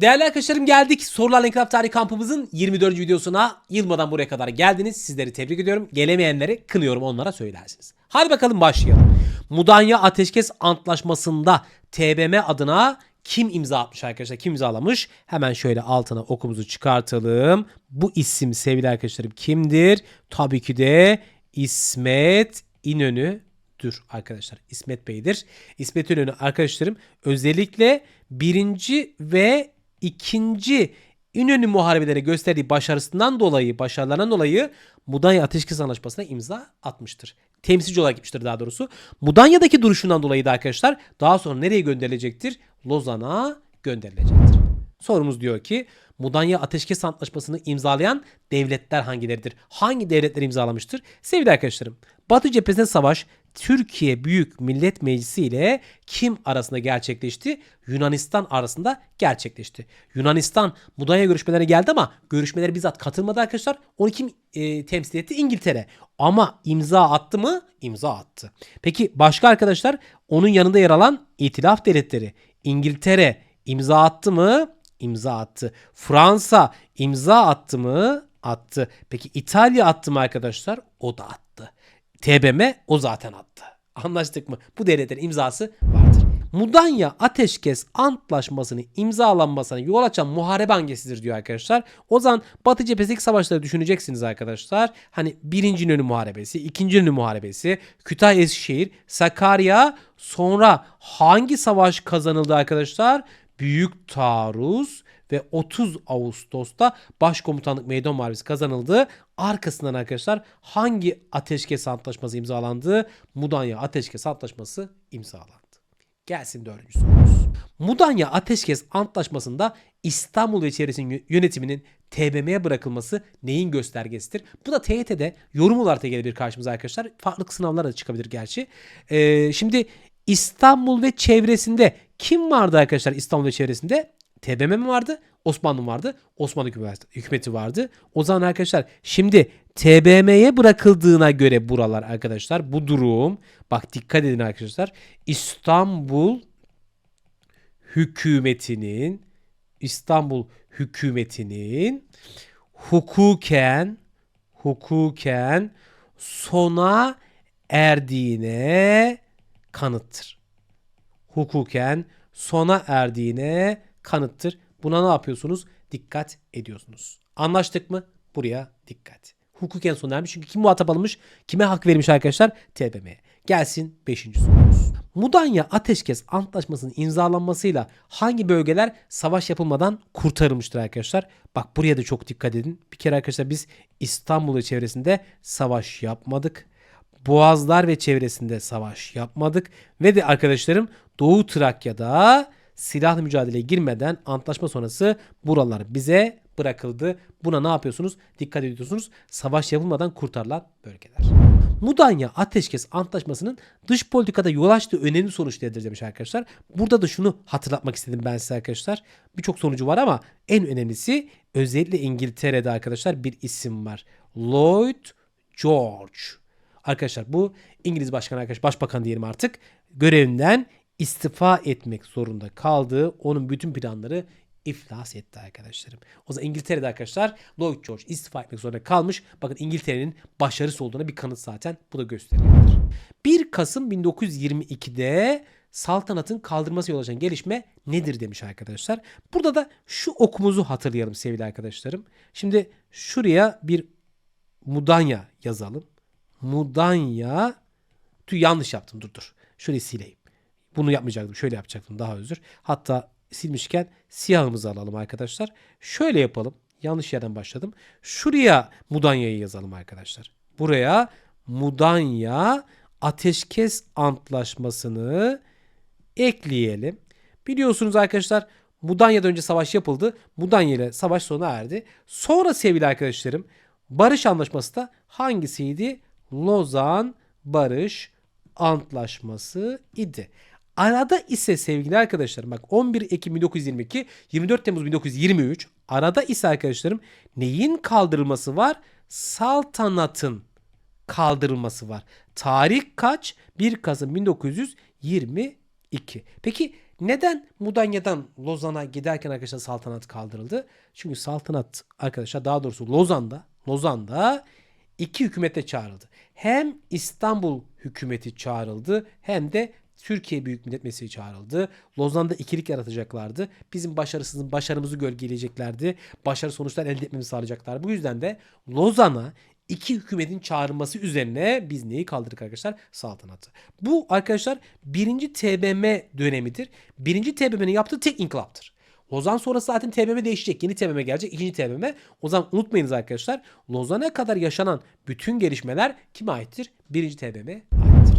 Değerli arkadaşlarım geldik. Sorularla İnkılap Tarihi kampımızın 24. videosuna yılmadan buraya kadar geldiniz. Sizleri tebrik ediyorum. Gelemeyenleri kınıyorum onlara söylersiniz. Hadi bakalım başlayalım. Mudanya Ateşkes Antlaşması'nda TBM adına kim imza atmış arkadaşlar? Kim imzalamış? Hemen şöyle altına okumuzu çıkartalım. Bu isim sevgili arkadaşlarım kimdir? Tabii ki de İsmet İnönü Dur arkadaşlar İsmet Bey'dir. İsmet İnönü arkadaşlarım özellikle birinci ve ikinci İnönü muharebeleri gösterdiği başarısından dolayı, başarılarından dolayı Mudanya Ateşkes Anlaşması'na imza atmıştır. Temsilci olarak gitmiştir daha doğrusu. Mudanya'daki duruşundan dolayı da arkadaşlar daha sonra nereye gönderilecektir? Lozan'a gönderilecektir. Sorumuz diyor ki Mudanya Ateşkes Antlaşması'nı imzalayan devletler hangileridir? Hangi devletler imzalamıştır? Sevgili arkadaşlarım, Batı cephesinde savaş Türkiye Büyük Millet Meclisi ile kim arasında gerçekleşti? Yunanistan arasında gerçekleşti. Yunanistan Mudanya görüşmelerine geldi ama görüşmelere bizzat katılmadı arkadaşlar. Onu kim e, temsil etti? İngiltere. Ama imza attı mı? İmza attı. Peki başka arkadaşlar onun yanında yer alan İtilaf Devletleri. İngiltere imza attı mı? İmza attı. Fransa imza attı mı? Attı. Peki İtalya attı mı arkadaşlar? O da attı. TBM o zaten attı. Anlaştık mı? Bu devletlerin imzası vardır. Mudanya Ateşkes Antlaşması'nı imzalanmasına yol açan muharebe hangisidir diyor arkadaşlar. O zaman Batı cephesindeki savaşları düşüneceksiniz arkadaşlar. Hani birinci İnönü Muharebesi, ikinci İnönü Muharebesi, Kütahya Eskişehir, Sakarya sonra hangi savaş kazanıldı arkadaşlar? Büyük Taarruz ve 30 Ağustos'ta Başkomutanlık Meydan Muharebesi kazanıldı. Arkasından arkadaşlar hangi ateşkes antlaşması imzalandı? Mudanya Ateşkes Antlaşması imzalandı. Gelsin dördüncü sorumuz. Mudanya Ateşkes Antlaşması'nda İstanbul ve çevresinin yönetiminin TBM'ye bırakılması neyin göstergesidir? Bu da TYT'de yorum olarak da gelebilir karşımıza arkadaşlar. Farklı sınavlar da çıkabilir gerçi. Ee, şimdi İstanbul ve çevresinde kim vardı arkadaşlar İstanbul ve çevresinde? TBMM mi vardı? Osmanlı vardı? Osmanlı hükümeti vardı. O zaman arkadaşlar şimdi TBM'ye bırakıldığına göre buralar arkadaşlar bu durum bak dikkat edin arkadaşlar İstanbul hükümetinin İstanbul hükümetinin hukuken hukuken sona erdiğine kanıttır. Hukuken sona erdiğine kanıttır. Buna ne yapıyorsunuz? Dikkat ediyorsunuz. Anlaştık mı? Buraya dikkat. Hukuken sona ermiş. Çünkü kim muhatap alınmış? Kime hak verilmiş arkadaşlar? TBM'ye. Gelsin 5. sorumuz. Mudanya Ateşkes Antlaşması'nın imzalanmasıyla hangi bölgeler savaş yapılmadan kurtarılmıştır arkadaşlar? Bak buraya da çok dikkat edin. Bir kere arkadaşlar biz İstanbul ve çevresinde savaş yapmadık. Boğazlar ve çevresinde savaş yapmadık. Ve de arkadaşlarım Doğu Trakya'da silahlı mücadeleye girmeden antlaşma sonrası buralar bize bırakıldı. Buna ne yapıyorsunuz? Dikkat ediyorsunuz. Savaş yapılmadan kurtarılan bölgeler. Mudanya Ateşkes Antlaşması'nın dış politikada yol açtığı önemli sonuçlarıdır demiş arkadaşlar. Burada da şunu hatırlatmak istedim ben size arkadaşlar. Birçok sonucu var ama en önemlisi özellikle İngiltere'de arkadaşlar bir isim var. Lloyd George. Arkadaşlar bu İngiliz başkan arkadaş başbakan diyelim artık görevinden istifa etmek zorunda kaldığı onun bütün planları iflas etti arkadaşlarım. O zaman İngiltere'de arkadaşlar Lloyd George istifa etmek zorunda kalmış. Bakın İngiltere'nin başarısı olduğuna bir kanıt zaten bu da gösterilir. 1 Kasım 1922'de saltanatın kaldırması yol açan gelişme nedir demiş arkadaşlar. Burada da şu okumuzu hatırlayalım sevgili arkadaşlarım. Şimdi şuraya bir Mudanya yazalım. Mudanya tüy yanlış yaptım dur dur. Şurayı sileyim. Bunu yapmayacaktım. Şöyle yapacaktım daha özür. Hatta silmişken siyahımızı alalım arkadaşlar. Şöyle yapalım. Yanlış yerden başladım. Şuraya Mudanya'yı yazalım arkadaşlar. Buraya Mudanya Ateşkes Antlaşması'nı ekleyelim. Biliyorsunuz arkadaşlar Mudanya'dan önce savaş yapıldı. Mudanya ile savaş sona erdi. Sonra sevgili arkadaşlarım Barış Anlaşması da hangisiydi? Lozan Barış Antlaşması idi. Arada ise sevgili arkadaşlarım bak 11 Ekim 1922 24 Temmuz 1923 arada ise arkadaşlarım neyin kaldırılması var? Saltanatın kaldırılması var. Tarih kaç? 1 Kasım 1922. Peki Neden Mudanya'dan Lozan'a giderken arkadaşlar saltanat kaldırıldı? Çünkü saltanat arkadaşlar daha doğrusu Lozan'da Lozan'da iki hükümete çağrıldı. Hem İstanbul hükümeti çağrıldı hem de Türkiye Büyük Millet Meclisi çağrıldı. Lozan'da ikilik yaratacaklardı. Bizim başarısızın başarımızı gölgeleyeceklerdi. Başarı sonuçlar elde etmemizi sağlayacaklardı. Bu yüzden de Lozan'a iki hükümetin çağrılması üzerine biz neyi kaldırdık arkadaşlar? Saltanatı. Bu arkadaşlar birinci TBM dönemidir. Birinci TBM'nin yaptığı tek inkılaptır. Lozan sonrası zaten TBMM değişecek. Yeni TBMM gelecek. ikinci TBMM. O zaman unutmayınız arkadaşlar. Lozan'a kadar yaşanan bütün gelişmeler kime aittir? Birinci TBMM'e aittir.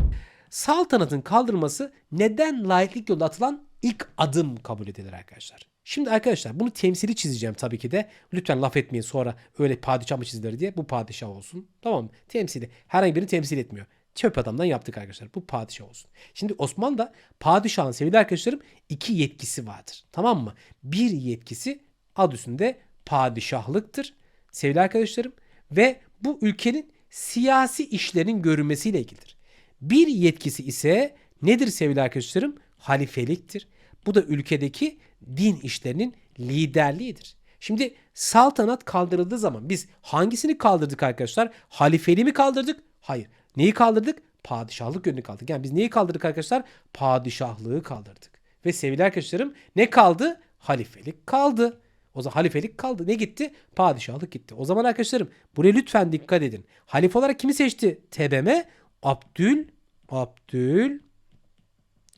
Saltanatın kaldırılması neden laiklik yolunda atılan ilk adım kabul edilir arkadaşlar. Şimdi arkadaşlar bunu temsili çizeceğim tabii ki de. Lütfen laf etmeyin sonra öyle padişah mı çizilir diye. Bu padişah olsun. Tamam mı? Temsili. Herhangi birini temsil etmiyor. Çöp adamdan yaptık arkadaşlar. Bu padişah olsun. Şimdi Osmanlı'da padişahın sevgili arkadaşlarım iki yetkisi vardır. Tamam mı? Bir yetkisi ad üstünde padişahlıktır. Sevgili arkadaşlarım. Ve bu ülkenin siyasi işlerin görünmesiyle ilgilidir. Bir yetkisi ise nedir sevgili arkadaşlarım? Halifeliktir. Bu da ülkedeki din işlerinin liderliğidir. Şimdi saltanat kaldırıldığı zaman biz hangisini kaldırdık arkadaşlar? Halifeliği mi kaldırdık? Hayır. Neyi kaldırdık? Padişahlık yönünü kaldırdık. Yani biz neyi kaldırdık arkadaşlar? Padişahlığı kaldırdık. Ve sevgili arkadaşlarım ne kaldı? Halifelik kaldı. O zaman halifelik kaldı. Ne gitti? Padişahlık gitti. O zaman arkadaşlarım buraya lütfen dikkat edin. Halife olarak kimi seçti? TBM Abdül Abdül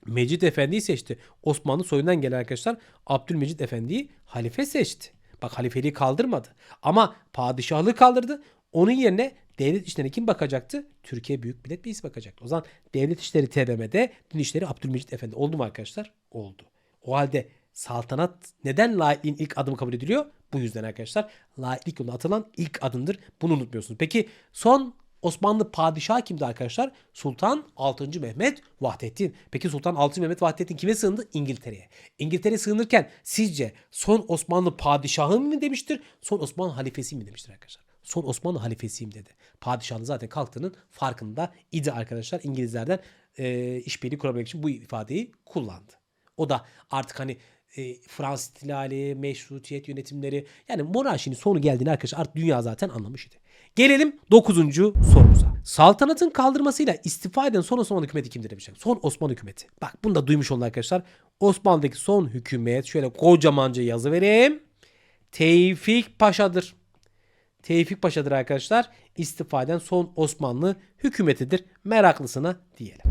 Mecid Efendi'yi seçti. Osmanlı soyundan gelen arkadaşlar Abdülmecid Efendi'yi halife seçti. Bak halifeliği kaldırmadı. Ama padişahlığı kaldırdı. Onun yerine devlet işlerine kim bakacaktı? Türkiye Büyük Millet Meclisi bakacaktı. O zaman devlet işleri TBMM'de, din işleri Abdülmecid Efendi. Oldu mu arkadaşlar? Oldu. O halde saltanat neden laikliğin ilk adımı kabul ediliyor? Bu yüzden arkadaşlar laiklik yoluna atılan ilk adımdır. Bunu unutmuyorsunuz. Peki son Osmanlı padişahı kimdi arkadaşlar? Sultan 6. Mehmet Vahdettin. Peki Sultan 6. Mehmet Vahdettin kime sığındı? İngiltere'ye. İngiltere'ye sığınırken sizce son Osmanlı padişahı mı demiştir? Son Osmanlı halifesi mi demiştir arkadaşlar? Son Osmanlı halifesiyim dedi. Padişahın zaten kalktığının farkında idi arkadaşlar. İngilizlerden e, işbirliği kurabilmek için bu ifadeyi kullandı. O da artık hani e, Fransız ihtilali, meşrutiyet yönetimleri yani monarşinin sonu geldiğini arkadaşlar artık dünya zaten anlamış idi. Gelelim 9. sorumuza. Saltanatın kaldırmasıyla istifa eden son Osmanlı hükümeti kimdir demişler. Son Osmanlı hükümeti. Bak bunu da duymuş olun arkadaşlar. Osmanlı'daki son hükümet şöyle kocamanca yazı vereyim. Tevfik Paşa'dır. Tevfik Paşa'dır arkadaşlar. İstifa eden son Osmanlı hükümetidir. Meraklısına diyelim.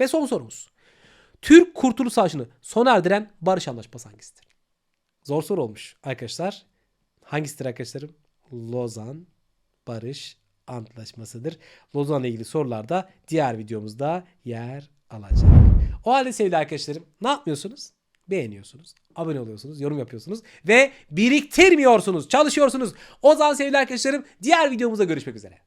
Ve son sorumuz. Türk Kurtuluş Savaşı'nı sona erdiren barış anlaşması hangisidir? Zor soru olmuş arkadaşlar. Hangisidir arkadaşlarım? Lozan Barış Antlaşması'dır. Lozan'la ilgili sorularda diğer videomuzda yer alacak. O halde sevgili arkadaşlarım ne yapmıyorsunuz? Beğeniyorsunuz, abone oluyorsunuz, yorum yapıyorsunuz ve biriktirmiyorsunuz, çalışıyorsunuz. O zaman sevgili arkadaşlarım diğer videomuzda görüşmek üzere.